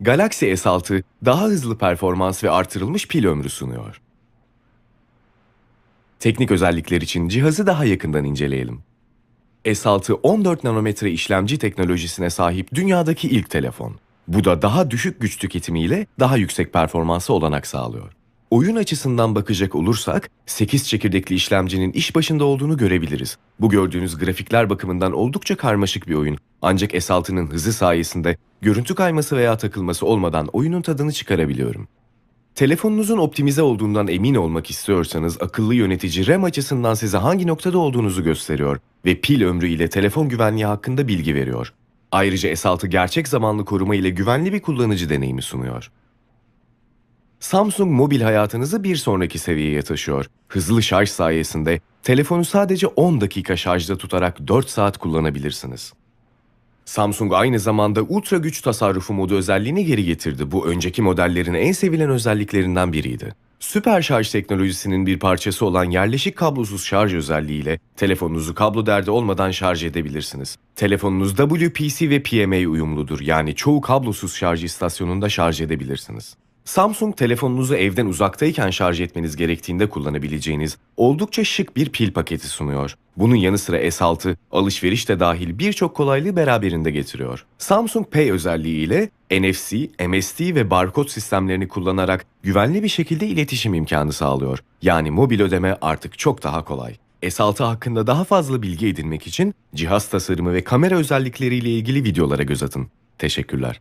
Galaxy S6 daha hızlı performans ve artırılmış pil ömrü sunuyor. Teknik özellikler için cihazı daha yakından inceleyelim. S6 14 nanometre işlemci teknolojisine sahip dünyadaki ilk telefon. Bu da daha düşük güç tüketimiyle daha yüksek performansa olanak sağlıyor. Oyun açısından bakacak olursak 8 çekirdekli işlemcinin iş başında olduğunu görebiliriz. Bu gördüğünüz grafikler bakımından oldukça karmaşık bir oyun. Ancak S6'nın hızı sayesinde görüntü kayması veya takılması olmadan oyunun tadını çıkarabiliyorum. Telefonunuzun optimize olduğundan emin olmak istiyorsanız akıllı yönetici RAM açısından size hangi noktada olduğunuzu gösteriyor ve pil ömrü ile telefon güvenliği hakkında bilgi veriyor. Ayrıca S6 gerçek zamanlı koruma ile güvenli bir kullanıcı deneyimi sunuyor. Samsung mobil hayatınızı bir sonraki seviyeye taşıyor. Hızlı şarj sayesinde telefonu sadece 10 dakika şarjda tutarak 4 saat kullanabilirsiniz. Samsung aynı zamanda ultra güç tasarrufu modu özelliğini geri getirdi. Bu önceki modellerin en sevilen özelliklerinden biriydi. Süper şarj teknolojisinin bir parçası olan yerleşik kablosuz şarj özelliğiyle telefonunuzu kablo derdi olmadan şarj edebilirsiniz. Telefonunuz WPC ve PMA uyumludur yani çoğu kablosuz şarj istasyonunda şarj edebilirsiniz. Samsung telefonunuzu evden uzaktayken şarj etmeniz gerektiğinde kullanabileceğiniz oldukça şık bir pil paketi sunuyor. Bunun yanı sıra S6 alışveriş de dahil birçok kolaylığı beraberinde getiriyor. Samsung Pay özelliği ile NFC, MST ve barkod sistemlerini kullanarak güvenli bir şekilde iletişim imkanı sağlıyor. Yani mobil ödeme artık çok daha kolay. S6 hakkında daha fazla bilgi edinmek için cihaz tasarımı ve kamera özellikleriyle ilgili videolara göz atın. Teşekkürler.